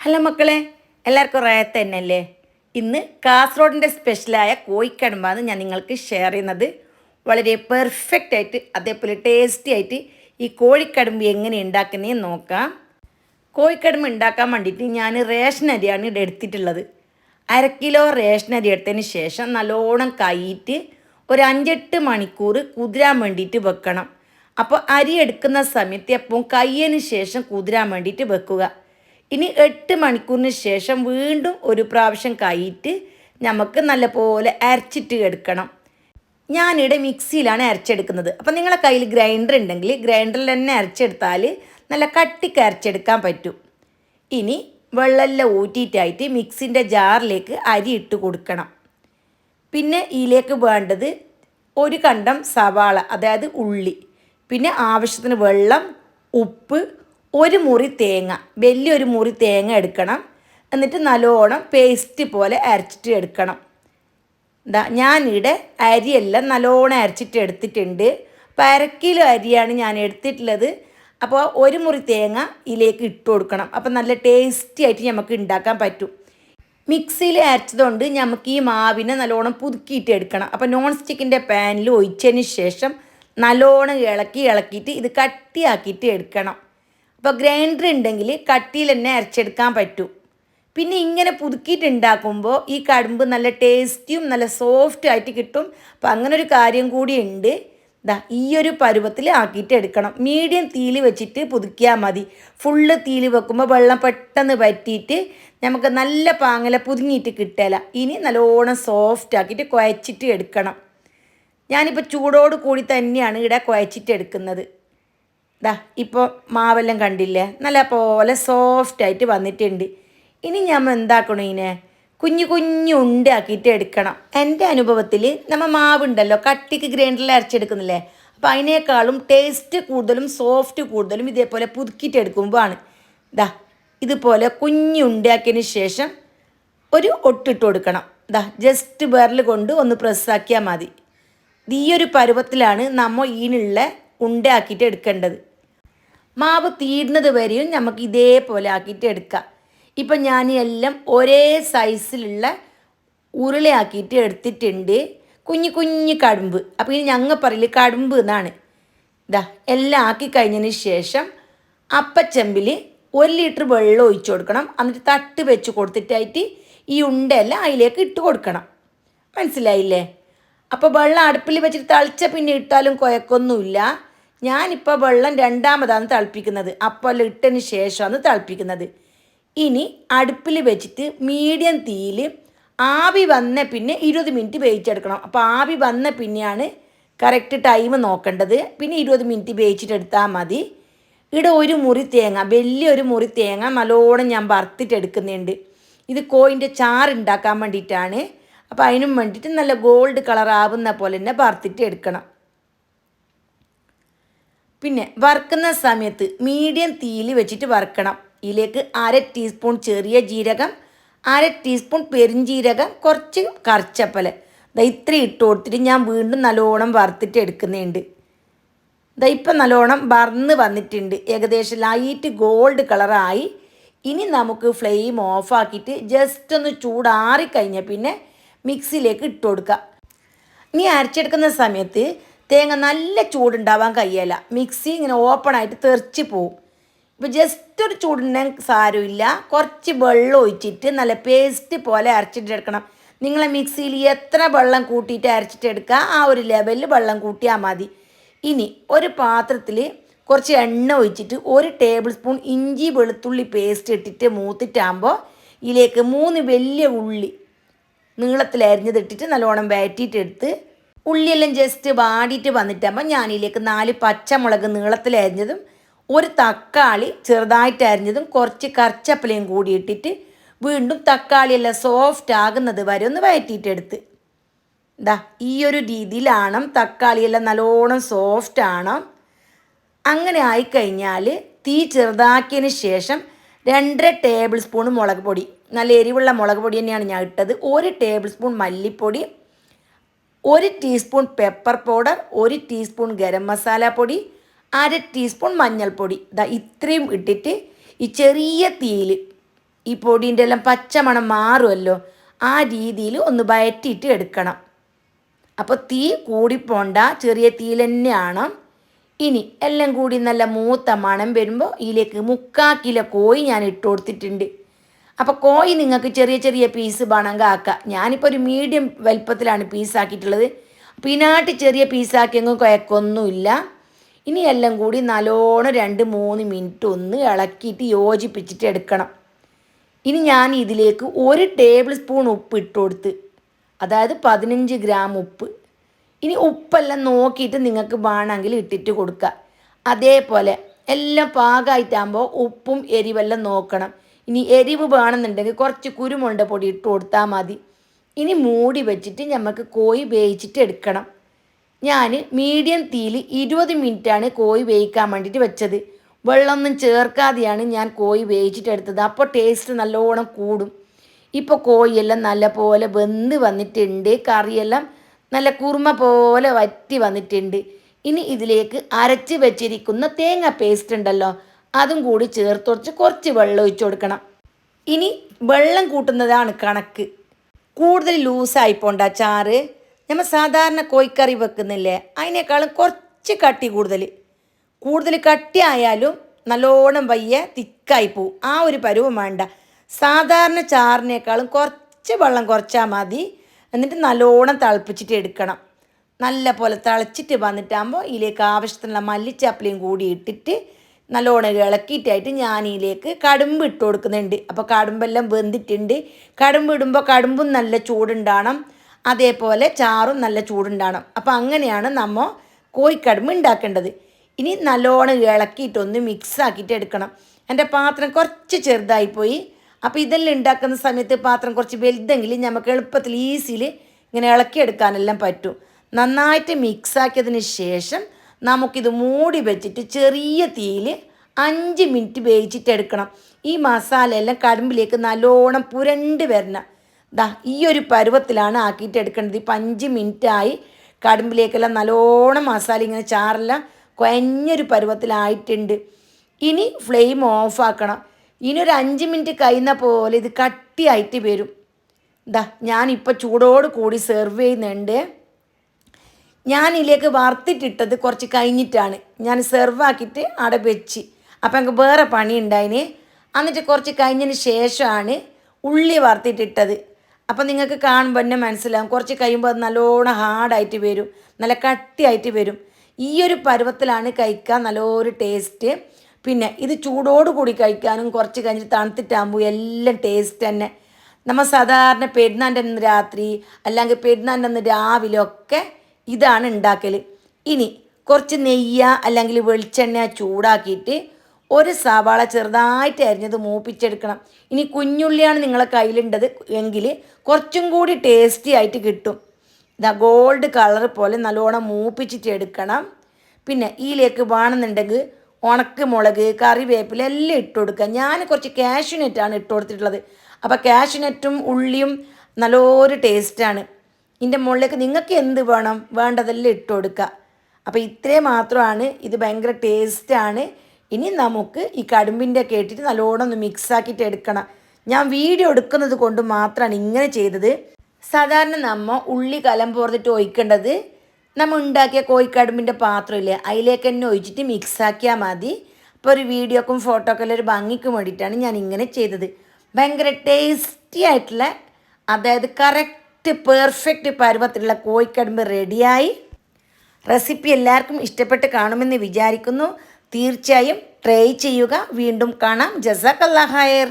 Hello മക്കളെ എല്ലാവർക്കും റയത്ത് തന്നെയല്ലേ? ഇന്ന് കാസർഗോഡിന്റെ സ്പെഷ്യലായ കോഴിക്കടമ്പാണ് ഞാൻ നിങ്ങൾക്ക് ഷെയർ ചെയ്യുന്നത്. വളരെ പെർഫെക്റ്റ് ആയിട്ട് അതേപോലെ ടേസ്റ്റി ആയിട്ട് ഈ കോഴിക്കടമ്പ് എങ്ങനെ ഉണ്ടാക്കുന്നതെന്ന് നോക്കാം. കോഴിക്കടമ്പ് ഉണ്ടാക്കാൻ വേണ്ടിയിട്ട് ഞാൻ റേഷൻ അരിയാണ് ഇവിടെ എടുത്തിട്ടുള്ളത്. അര കിലോ റേഷൻ അരി എടുത്തതിന് ശേഷം നല്ലോണം കൈയിട്ട് ഒരു അഞ്ചെട്ട് മണിക്കൂർ കുതിരാൻ വേണ്ടിയിട്ട് വെക്കണം. അപ്പോൾ അരി എടുക്കുന്ന സമയത്ത് എപ്പോൾ കയ്യതിന് ശേഷം കുതിരാൻ വേണ്ടിയിട്ട് വെക്കുക. ഇനി എട്ട് മണിക്കൂറിന് ശേഷം വീണ്ടും ഒരു പ്രാവശ്യം കൈയിട്ട് നമുക്ക് നല്ലപോലെ അരച്ചിട്ട് എടുക്കണം. ഞാനിവിടെ മിക്സിയിലാണ് അരച്ചെടുക്കുന്നത്. അപ്പം നിങ്ങളെ കയ്യിൽ ഗ്രൈൻഡർ ഉണ്ടെങ്കിൽ ഗ്രൈൻഡറിൽ തന്നെ അരച്ചെടുത്താൽ നല്ല കട്ടിക്ക് അരച്ചെടുക്കാൻ പറ്റും. ഇനി വെള്ളമെല്ലാം ഊറ്റിയിട്ടായിട്ട് മിക്സിന്റെ ജാറിലേക്ക് അരി ഇട്ട് കൊടുക്കണം. പിന്നെ ഇതിലേക്ക് വേണ്ടത് ഒരു കണ്ടം സവാള അതായത് ഉള്ളി. പിന്നെ ആവശ്യത്തിന് വെള്ളം ഉപ്പ് ഒരു മുറി തേങ്ങ വലിയൊരു മുറി തേങ്ങ എടുക്കണം. എന്നിട്ട് നല്ലോണം പേസ്റ്റ് പോലെ അരച്ചിട്ട് എടുക്കണം. എന്താ ഞാനിവിടെ അരിയെല്ലാം നല്ലോണം അരച്ചിട്ട് എടുത്തിട്ടുണ്ട്. അപ്പോൾ അര അരിയാണ് ഞാൻ എടുത്തിട്ടുള്ളത്. അപ്പോൾ ഒരു മുറി തേങ്ങ ഇതിലേക്ക് ഇട്ട് കൊടുക്കണം. അപ്പോൾ നല്ല ടേസ്റ്റി ആയിട്ട് നമുക്ക് ഉണ്ടാക്കാൻ പറ്റും. മിക്സിയിൽ അരച്ചതുകൊണ്ട് നമുക്ക് ഈ മാവിനെ നല്ലോണം പുതുക്കിയിട്ട് എടുക്കണം. അപ്പോൾ നോൺ സ്റ്റിക്കിന്റെ പാനിൽ ഒഴിച്ചതിന് ശേഷം നല്ലോണം ഇളക്കി ഇളക്കിയിട്ട് ഇത് കട്ടിയാക്കിയിട്ട് എടുക്കണം. അപ്പോൾ ഗ്രൈൻഡർ ഉണ്ടെങ്കിൽ കട്ടിയിൽ തന്നെ അരച്ചെടുക്കാൻ പറ്റും. പിന്നെ ഇങ്ങനെ പുതുക്കിയിട്ടുണ്ടാക്കുമ്പോൾ ഈ കടുമ്പ് നല്ല ടേസ്റ്റിയും നല്ല സോഫ്റ്റ് ആയിട്ട് കിട്ടും. അപ്പം അങ്ങനെ ഒരു കാര്യം കൂടി ഉണ്ട്. ദാ ഈ ഒരു പരുവത്തിൽ ആക്കിയിട്ട് എടുക്കണം. മീഡിയം തീയിൽ വെച്ചിട്ട് പുതുക്കിയാൽ മതി. ഫുള്ള് തീയിൽ വെക്കുമ്പോൾ വെള്ളം പെട്ടെന്ന് പറ്റിയിട്ട് നമുക്ക് നല്ല പാങ്ങല പുതുങ്ങിയിട്ട് കിട്ടില്ല ഇനി നല്ലോണം സോഫ്റ്റ് ആക്കിയിട്ട് കുഴച്ചിട്ട് എടുക്കണം. ഞാനിപ്പോൾ ചൂടോട് കൂടി തന്നെയാണ് ഇവിടെ കുഴച്ചിട്ട് എടുക്കുന്നത്. ദാ ഇപ്പോൾ മാവെല്ലാം കണ്ടില്ലേ? നല്ല പോലെ സോഫ്റ്റ് ആയിട്ട് വന്നിട്ടുണ്ട്. ഇനി നമ്മൾ എന്താക്കണം ഇതിനെ കുഞ്ഞു കുഞ്ഞു ഉണ്ടാക്കിയിട്ട് എടുക്കണം. എന്റെ അനുഭവത്തിൽ നമ്മൾ മാവുണ്ടല്ലോ കട്ടിക്ക് ഗ്രൈൻഡറിൽ അരച്ചെടുക്കുന്നില്ലേ? അപ്പോൾ അതിനേക്കാളും ടേസ്റ്റ് കൂടുതലും സോഫ്റ്റ് കൂടുതലും ഇതേപോലെ പുതുക്കിയിട്ട് എടുക്കുമ്പോഴാണ്. ദാ ഇതുപോലെ കുഞ്ഞു ഉണ്ടാക്കിയതിന് ശേഷം ഒരു ഒട്ടിട്ട് കൊടുക്കണം. ദാ ജസ്റ്റ് വിരൽ കൊണ്ട് ഒന്ന് പ്രസ്സാക്കിയാൽ മതി. ഈ ഒരു പരുവത്തിലാണ് നമ്മൾ ഈനുള്ള ഉണ്ടാക്കിയിട്ട് എടുക്കേണ്ടത്. മാവ് തീരുന്നത് വരെയും നമുക്ക് ഇതേപോലെ ആക്കിയിട്ട് എടുക്കാം. ഇപ്പം ഞാൻ എല്ലാം ഒരേ സൈസിലുള്ള ഉരുളയാക്കിയിട്ട് എടുത്തിട്ടുണ്ട്. കുഞ്ഞു കുഞ്ഞു കടുമ്പ്. അപ്പോൾ ഇനി ഞങ്ങൾ പറയില്ല കടുമ്പ് എന്നാണ്. ഇതാ എല്ലാം ആക്കി കഴിഞ്ഞതിന് ശേഷം അപ്പച്ചെമ്പിൽ ഒരു ലിറ്റർ വെള്ളം ഒഴിച്ചു കൊടുക്കണം. എന്നിട്ട് തട്ട് വെച്ച് കൊടുത്തിട്ടായിട്ട് ഈ ഉണ്ടയെല്ലാം അതിലേക്ക് ഇട്ട് കൊടുക്കണം. മനസ്സിലായില്ലേ? അപ്പോൾ വെള്ളം അടുപ്പിൽ വെച്ചിട്ട് തളിച്ച പിന്നെ ഇട്ടാലും കുഴക്കൊന്നുമില്ല. ഞാനിപ്പോൾ വെള്ളം രണ്ടാമതാണ് തിളപ്പിക്കുന്നത്. അപ്പോൾ ഇട്ടതിന് ശേഷമാണ് തിളപ്പിക്കുന്നത്. ഇനി അടുപ്പിൽ വെച്ചിട്ട് മീഡിയം തീയിൽ ആവി വന്ന പിന്നെ ഇരുപത് മിനിറ്റ് വേവിച്ചെടുക്കണം. അപ്പോൾ ആവി വന്ന പിന്നെയാണ് കറക്റ്റ് ടൈം നോക്കേണ്ടത്. പിന്നെ ഇരുപത് മിനിറ്റ് വേവിച്ചിട്ടെടുത്താൽ മതി. ഇവിടെ ഒരു മുറി തേങ്ങ വലിയൊരു മുറി തേങ്ങ നല്ലോണം ഞാൻ വറുത്തിട്ടെടുക്കുന്നുണ്ട് ഇത് കോയിന്റെ ചാറ് ഉണ്ടാക്കാൻ വേണ്ടിയിട്ടാണ്. അപ്പോൾ അതിനും വേണ്ടിയിട്ട് നല്ല ഗോൾഡ് കളർ ആവുന്ന പോലെ തന്നെ വറുത്തിട്ട് എടുക്കണം. പിന്നെ വറുക്കുന്ന സമയത്ത് മീഡിയം തീയിൽ വെച്ചിട്ട് വറുക്കണം. ഇതിലേക്ക് അര ടീസ്പൂൺ ചെറിയ ജീരകം അര ടീസ്പൂൺ പെരിഞ്ജീരകം കുറച്ച് കറിച്ചപ്പല. ദാ ഇത്ര ഇട്ട് കൊടുത്തിട്ട് ഞാൻ വീണ്ടും നല്ലോണം വറുത്തിട്ട് എടുക്കുന്നുണ്ട്. ദാ ഇപ്പം നല്ലോണം വറന്ന് വന്നിട്ടുണ്ട്. ഏകദേശം ലൈറ്റ് ഗോൾഡ് കളറായി ഇനി നമുക്ക് ഫ്ലെയിം ഓഫാക്കിയിട്ട് ജസ്റ്റ് ഒന്ന് ചൂടാറി കഴിഞ്ഞാൽ പിന്നെ മിക്സിയിലേക്ക് ഇട്ട് കൊടുക്കുക ഇനി അരച്ചെടുക്കുന്ന സമയത്ത് തേങ്ങ നല്ല ചൂടുണ്ടാവാൻ കഴിയല്ല. മിക്സി ഇങ്ങനെ ഓപ്പണായിട്ട് തെറിച്ച് പോവും. ഇപ്പോൾ ജസ്റ്റ് ഒരു ചൂടുണ്ടെങ്കിൽ സാരമില്ല. കുറച്ച് വെള്ളം ഒഴിച്ചിട്ട് നല്ല പേസ്റ്റ് പോലെ അരച്ചിട്ടെടുക്കണം. നിങ്ങളെ മിക്സിയിൽ എത്ര വെള്ളം കൂട്ടിയിട്ട് അരച്ചിട്ടെടുക്കുക ആ ഒരു ലെവലിൽ വെള്ളം കൂട്ടിയാൽ മതി. ഇനി ഒരു പാത്രത്തിൽ കുറച്ച് എണ്ണ ഒഴിച്ചിട്ട് ഒരു ടേബിൾ സ്പൂൺ ഇഞ്ചി വെളുത്തുള്ളി പേസ്റ്റ് ഇട്ടിട്ട് മൂത്തിട്ടാകുമ്പോൾ ഇതിലേക്ക് മൂന്ന് വലിയ ഉള്ളി നീളത്തിൽ അരിഞ്ഞതിട്ടിട്ട് നല്ലോണം വഴറ്റിയിട്ടെടുത്ത് ഉള്ളിയെല്ലാം ജസ്റ്റ് വാടിയിട്ട് വന്നിട്ടാകുമ്പോൾ ഞാനിതിലേക്ക് നാല് പച്ചമുളക് നീളത്തിൽ അരിഞ്ഞതും ഒരു തക്കാളി ചെറുതായിട്ട് അരിഞ്ഞതും കുറച്ച് കറിച്ചപ്പലയും കൂടി ഇട്ടിട്ട് വീണ്ടും തക്കാളിയെല്ലാം സോഫ്റ്റ് ആകുന്നത് വരെ ഒന്ന് വയറ്റിയിട്ടെടുത്ത് ഇതാ ഈ ഒരു രീതിയിലാണ് തക്കാളിയെല്ലാം നല്ലോണം സോഫ്റ്റ് ആണ് അങ്ങനെ ആയിക്കഴിഞ്ഞാൽ തീ ചെറുതാക്കിയതിന് ശേഷം രണ്ടര ടേബിൾ സ്പൂൺ മുളക് പൊടി. നല്ല എരിവുള്ള മുളക് പൊടി തന്നെയാണ് ഞാൻ ഇട്ടത്. ഒരു ടേബിൾ സ്പൂൺ മല്ലിപ്പൊടി ഒരു ടീസ്പൂൺ പെപ്പർ പൗഡർ ഒരു ടീസ്പൂൺ ഗരം മസാല പൊടി അര ടീസ്പൂൺ മഞ്ഞൾപ്പൊടി. ഇതാ ഇത്രയും ഇട്ടിട്ട് ഈ ചെറിയ തീയിൽ ഈ പൊടീന്റെ എല്ലാം പച്ചമണം മാറുമല്ലോ ആ രീതിയിൽ ഒന്ന് വയറ്റിയിട്ട് എടുക്കണം. അപ്പോൾ തീ കൂടിപ്പോണ്ട ചെറിയ തീയിൽ തന്നെയാണ്. ഇനി എല്ലാം കൂടി നല്ല മൂത്ത മണം വരുമ്പോൾ ഇതിലേക്ക് മുക്കാ കിലോ കോഴി ഞാൻ ഇട്ട് കൊടുത്തിട്ടുണ്ട്. അപ്പോൾ കോയി നിങ്ങൾക്ക് ചെറിയ ചെറിയ പീസ് ബണങ്ക ആക്കാം ഞാനിപ്പോൾ ഒരു മീഡിയം വലിപ്പത്തിലാണ് പീസാക്കിയിട്ടുള്ളത് അപ്പോൾ ഇതിനായിട്ട് ചെറിയ പീസാക്കിയെങ്കിൽ കുഴക്കൊന്നുമില്ല ഇനി എല്ലാം കൂടി നല്ലോണം രണ്ട് മൂന്ന് മിനിറ്റ് ഒന്ന് ഇളക്കിയിട്ട് യോജിപ്പിച്ചിട്ട് എടുക്കണം. ഇനി ഞാൻ ഇതിലേക്ക് ഒരു ടേബിൾ സ്പൂൺ ഉപ്പ് ഇട്ട് കൊടുത്ത്. അതായത് പതിനഞ്ച് ഗ്രാം ഉപ്പ്. ഇനി ഉപ്പെല്ലാം നോക്കിയിട്ട് നിങ്ങൾക്ക് വേണമെങ്കിൽ ഇട്ടിട്ട് കൊടുക്കുക അതേപോലെ എല്ലാം പാകമായിട്ടാകുമ്പോൾ ഉപ്പും എരിവെല്ലാം നോക്കണം. ഇനി എരിവ് വേണമെന്നുണ്ടെങ്കിൽ കുറച്ച് കുരുമുണ്ട പൊടി ഇട്ട് കൊടുത്താൽ മതി. ഇനി മൂടി വെച്ചിട്ട് നമുക്ക് കോഴി വേവിച്ചിട്ട് എടുക്കണം. ഞാൻ മീഡിയം തീയിൽ ഇരുപത് മിനിറ്റാണ് കോഴി വേവിക്കാൻ വേണ്ടിയിട്ട് വെച്ചത്. വെള്ളമൊന്നും ചേർക്കാതെയാണ് ഞാൻ കോഴി വേവിച്ചിട്ട് എടുത്തത്. അപ്പോൾ ടേസ്റ്റ് നല്ലോണം കൂടും. ഇപ്പോൾ കോഴിയെല്ലാം നല്ലപോലെ വെന്ത് വന്നിട്ടുണ്ട്. കറിയെല്ലാം നല്ല കുറുമ പോലെ വറ്റി വന്നിട്ടുണ്ട്. ഇനി ഇതിലേക്ക് അരച്ച് വെച്ചിരിക്കുന്ന തേങ്ങ പേസ്റ്റ് ഉണ്ടല്ലോ അതും കൂടി ചേർത്ത് കുറച്ച് കുറച്ച് വെള്ളം ഒഴിച്ചു കൊടുക്കണം. ഇനി വെള്ളം കൂട്ടുന്നതാണ് കണക്ക്. കൂടുതൽ ലൂസായി പോണ്ട ചാറ് നമ്മൾ സാധാരണ കോഴിക്കറി വെക്കുന്നില്ലേ? അതിനേക്കാളും കുറച്ച് കട്ടി കൂടുതൽ. കൂടുതൽ കട്ടി ആയാലും നല്ലോണം വയ്യ തിക്കായി പോവും. ആ ഒരു പരുവം വേണ്ട. സാധാരണ ചാറിനേക്കാളും കുറച്ച് വെള്ളം കുറച്ചാൽ മതി. എന്നിട്ട് നല്ലോണം തിളപ്പിച്ചിട്ട് എടുക്കണം. നല്ല പോലെ തിളച്ചിട്ട് വന്നിട്ടാകുമ്പോൾ ഇതിലേക്ക് ആവശ്യത്തിനുള്ള മല്ലിച്ചപ്പലിയും കൂടി ഇട്ടിട്ട് നല്ലോണം ഇളക്കിയിട്ടായിട്ട് ഞാൻ ഇതിലേക്ക് കടുമ്പ് ഇട്ട് കൊടുക്കുന്നുണ്ട്. അപ്പോൾ കടുമ്പെല്ലാം വെന്തിട്ടുണ്ട്. കടുമ്പ് ഇടുമ്പോൾ കടുമ്പും നല്ല ചൂടുണ്ടാവണം. അതേപോലെ ചാറും നല്ല ചൂടുണ്ടാവണം. അപ്പോൾ അങ്ങനെയാണ് നമ്മൾ കോഴിക്കടുമ്പ് ഉണ്ടാക്കേണ്ടത് ഇനി നല്ലോണം ഇളക്കിയിട്ടൊന്ന് മിക്സ് ആക്കിയിട്ട് എടുക്കണം. എന്റെ പാത്രം കുറച്ച് ചെറുതായിപ്പോയി അപ്പോൾ ഇതെല്ലാം ഉണ്ടാക്കുന്ന സമയത്ത് പാത്രം കുറച്ച് വലുതെങ്കിൽ നമുക്ക് എളുപ്പത്തിൽ ഈസിയിൽ ഇങ്ങനെ ഇളക്കിയെടുക്കാനെല്ലാം പറ്റും. നന്നായിട്ട് മിക്സാക്കിയതിന് ശേഷം നമുക്കിത് മൂടി വെച്ചിട്ട് ചെറിയ തീയിൽ അഞ്ച് മിനിറ്റ് വേവിച്ചിട്ട് എടുക്കണം. ഈ മസാല എല്ലാം കടുമ്പിലേക്ക് നല്ലോണം പുരണ്ട് വരണം. ദാ ഈ ഒരു പരുവത്തിലാണ് ആക്കിയിട്ട് എടുക്കേണ്ടത്. ഇപ്പം അഞ്ച് മിനിറ്റായി കടുമ്പിലേക്കെല്ലാം നല്ലോണം മസാല ഇങ്ങനെ ചാറെല്ലാം കുഴഞ്ഞൊരു പരുവത്തിലായിട്ടുണ്ട്. ഇനി ഫ്ലെയിം ഓഫാക്കണം. ഇനി ഒരു അഞ്ച് മിനിറ്റ് കഴിയുന്ന പോലെ ഇത് കട്ടിയായിട്ട് വരും. ദാ ഞാനിപ്പോൾ ചൂടോട് കൂടി സെർവ് ചെയ്യുന്നുണ്ട്. ഞാൻ ഇതിലേക്ക് വറുത്തിട്ടിട്ടത് കുറച്ച് കഴിഞ്ഞിട്ടാണ്. ഞാൻ സെർവ് ആക്കിയിട്ട് അവിടെ വെച്ച്. അപ്പം എനിക്ക് വേറെ പണി ഉണ്ടായിന് എന്നിട്ട് കുറച്ച് കഴിഞ്ഞതിന് ശേഷമാണ് ഉള്ളി വറുത്തിട്ടിട്ടത്. അപ്പം നിങ്ങൾക്ക് കാണുമ്പോൾ തന്നെ മനസ്സിലാവും. കുറച്ച് കഴിയുമ്പോൾ അത് നല്ലോണം ഹാർഡായിട്ട് വരും. നല്ല കട്ടിയായിട്ട് വരും. ഈ ഒരു പരുവത്തിലാണ് കഴിക്കാൻ നല്ലൊരു ടേസ്റ്റ് പിന്നെ ഇത് ചൂടോട് കൂടി കഴിക്കാനും കുറച്ച് കഴിഞ്ഞ് തണുത്തിട്ടാകുമ്പോൾ എല്ലാം ടേസ്റ്റ് തന്നെ. നമ്മൾ സാധാരണ പെരുന്നാന്റെ അന്ന് രാത്രി അല്ലെങ്കിൽ പെരുന്നാന്റെ അന്ന് രാവിലെ ഒക്കെ ഇതാണ് ഉണ്ടാക്കൽ ഇനി കുറച്ച് നെയ്യ അല്ലെങ്കിൽ വെളിച്ചെണ്ണ ചൂടാക്കിയിട്ട് ഒരു സവാള ചെറുതായിട്ട് അരിഞ്ഞത് മൂപ്പിച്ചെടുക്കണം. ഇനി കുഞ്ഞുള്ളിയാണ് നിങ്ങളെ കയ്യിലുണ്ടത് എങ്കിൽ കുറച്ചും കൂടി ടേസ്റ്റി ആയിട്ട് കിട്ടും. ഇതാ ഗോൾഡ് കളർ പോലെ നല്ലോണം മൂപ്പിച്ചിട്ട് എടുക്കണം. പിന്നെ ഇതിലേക്ക് വേണമെന്നുണ്ടെങ്കിൽ ഉണക്ക് മുളക് കറിവേപ്പില എല്ലാം ഇട്ട് കൊടുക്കുക. ഞാൻ കുറച്ച് കാഷ്യൂനെറ്റാണ് ഇട്ട് കൊടുത്തിട്ടുള്ളത്. അപ്പോൾ കാഷ്യൂനെറ്റും ഉള്ളിയും നല്ലൊരു ടേസ്റ്റാണ് ഇതിന്റെ മുകളിലേക്ക് നിങ്ങൾക്ക് എന്ത് വേണം വേണ്ടതെല്ലാം ഇട്ട് കൊടുക്കുക അപ്പോൾ ഇത്രയും മാത്രമാണ് ഇത് ഭയങ്കര ടേസ്റ്റാണ് ഇനി നമുക്ക് ഈ കടുമ്പിന്റെ ഒക്കെ ഇട്ടിട്ട് നല്ലോണം ഒന്ന് മിക്സാക്കിയിട്ട് എടുക്കണം. ഞാൻ വീഡിയോ എടുക്കുന്നത് കൊണ്ട് മാത്രമാണ് ഇങ്ങനെ ചെയ്തത്. സാധാരണ നമ്മൾ ഉള്ളി കലം പോർത്തിട്ട് ഒഴിക്കേണ്ടത് നമ്മൾ ഉണ്ടാക്കിയ കോഴിക്കടുമ്പിന്റെ പാത്രമില്ലേ അതിലേക്ക് തന്നെ ഒഴിച്ചിട്ട് മിക്സാക്കിയാൽ മതി. അപ്പോൾ ഒരു വീഡിയോക്കും ഫോട്ടോക്കും ഒരു ഭംഗിക്കും വേണ്ടിയിട്ടാണ് ഞാൻ ഇങ്ങനെ ചെയ്തത്. ഭയങ്കര ടേസ്റ്റി ആയിട്ടുള്ള അതായത് കറക്റ്റ് പെർഫെക്റ്റ് പരുവത്തിലുള്ള കോഴിക്കടുമ്പ് റെഡിയായി റെസിപ്പി എല്ലാവർക്കും ഇഷ്ടപ്പെട്ട് കാണുമെന്ന് വിചാരിക്കുന്നു. തീർച്ചയായും ട്രൈ ചെയ്യുക. വീണ്ടും കാണാം. ഹയർ